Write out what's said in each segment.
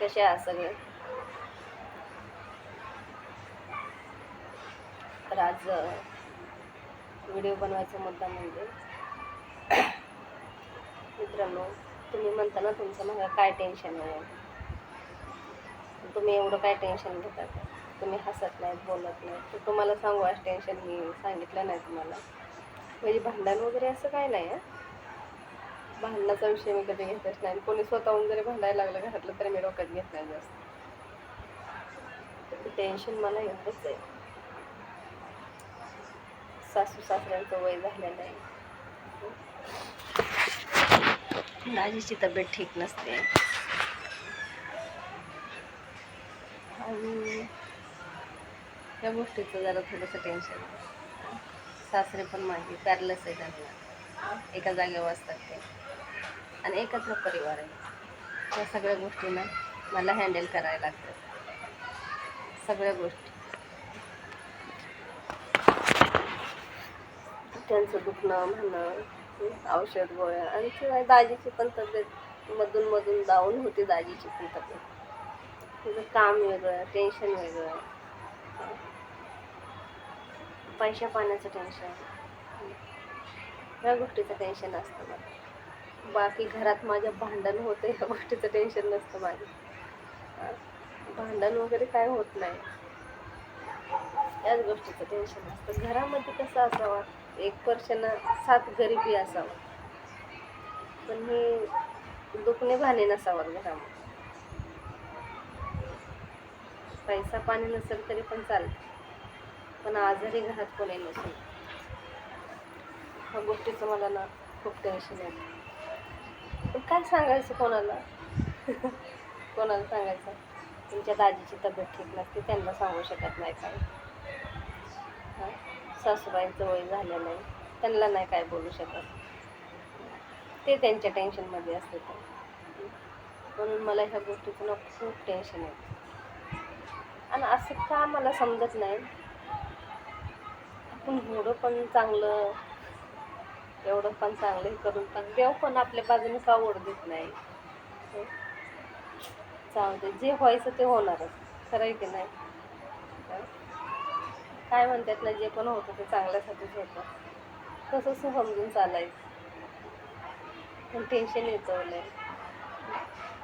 कसे आहात सगळे? तर आज व्हिडिओ बनवायचा मुद्दा म्हणजे मित्रांनो तुम्ही म्हणता ना तुमचं मला काय टेन्शन आहे? तुम्ही एवढं काय टेन्शन घेतात तुम्ही हसत नाहीत बोलत नाहीत. तर तुम्हाला सांगू आज टेन्शन मी सांगितलं नाही तुम्हाला. म्हणजे भांडण वगैरे असं काय नाही आहे भांडणाचा विषय मी कधी घेतच नाही. कोणी स्वतःहून जरी भांडायला लागलं घरातलं तरी मी डोक्यात घेत नाही जास्त. टेन्शन मला येतच आहे. सासू सासऱ्यांचं वय झालेलं आहे. दाजीची तब्येत ठीक नसते. आणि या गोष्टीचं जरा थोडंसं टेन्शन सासरे पण माझे पॅरलस आहे त्यांना एका जागेवर असतात ते. आणि एकत्र परिवार आहे. त्या सगळ्या गोष्टींना मला हँडल करायला लागतात सगळ्या गोष्टी. त्यांचं दुखणं म्हणणं औषध गोळ्या आणि शिवाय दाजीची पण तब्येत मधून मधून डाऊन होती दाजीची पण तब्येत. तुझं काम वेगळं टेन्शन वेगळं. पैशा पाण्याचं टेन्शन या गोष्टीचं टेन्शन असतं मला. बाकी घरात माझ्या भांडण होतं या गोष्टीचं टेन्शन नसतं माझं. भांडण वगैरे काय होत नाही. याच गोष्टीचं टेन्शन असतं. घरामध्ये कसं असावं? एक पर्शन सात गरिबी असावं. पण हे दुखणे भाने नसावं घरामध्ये. पैसा पाणी नसेल तरी पण चालतं. पण आजारी घरात कोणी नसेल. ह्या गोष्टीचं मला ना खूप टेन्शन येतं काय सांगायचं कोणाला? कोणाला सांगायचं? तुमच्या दाजीची तब्येत ठीक नसते त्यांना सांगू शकत नाही काय? हां? सासूबाईंचं वय झालेलं आहे त्यांना नाही काय बोलू शकत. ते त्यांच्या टेन्शनमध्ये असते तर म्हणून मला ह्या गोष्टीचं ना खूप टेन्शन आहे. आणि असं का मला समजत नाही? आपण घोडं पण चांगलं एवढं पण चांगलं हे करून पण देव पण आपल्या बाजूने का ओढ देत नाही. चालते जाऊ दे जे व्हायचं ते होणारच. खरं आहे की नाही? काय म्हणतात ना जे पण होतं ते चांगल्यासाठीच होतं. तसंच समजून चालायचं. पण टेन्शन येतं लय.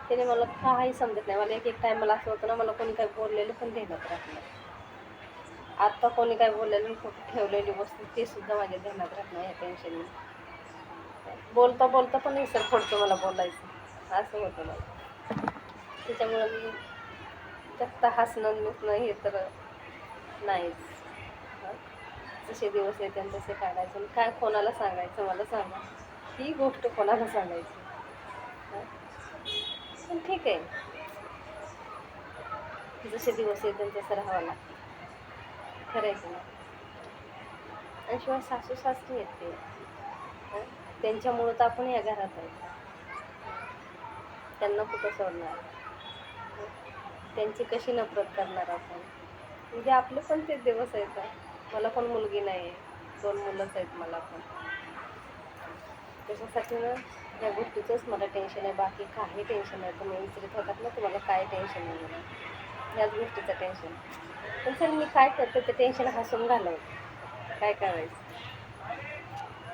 त्याने मला काही समजत नाही. मला एक एक टायमाला असं होतं ना मला कोणी काही बोललेलं पण ध्यानात राहत नाही. आत्ता कोणी काय बोललेलं कुठं ठेवलेली वस्तू ते सुद्धा माझ्या ध्यानात राहत नाही या टेन्शनने बोलता बोलता पण विसर पडतो मला बोलायचं. असं होतं मला. त्याच्यामुळं मी जास्त हसणं मिसणं हे तर नाहीच. जसे दिवस येते तसे काढायचे. आणि काय कोणाला सांगायचं मला सांगा. ही गोष्ट कोणाला सांगायची? पण ठीक आहे. जसे दिवस येते तसं राहावं लागतं. खरं आहे की नाही? आणि शिवाय सासू सासरी येते. त्यांच्यामुळं तर आपण या घरात आहे. त्यांना कुठं सोडणार? त्यांची कशी नफरत करणार आपण? म्हणजे आपले पण ते दिवस आहेत मला पण मुलगी नाही आहे दोन मुलंच आहेत मला पण. त्याच्यासाठी ना या गोष्टीचंच मला टेन्शन आहे. बाकी काही टेन्शन नाही. तुम्ही विचारित होतात ना तुम्हाला काय टेन्शन नाही मला याच गोष्टीचं टेन्शन पण सर मी काय करते ते टेन्शन हसून घालवते. काय करायचं?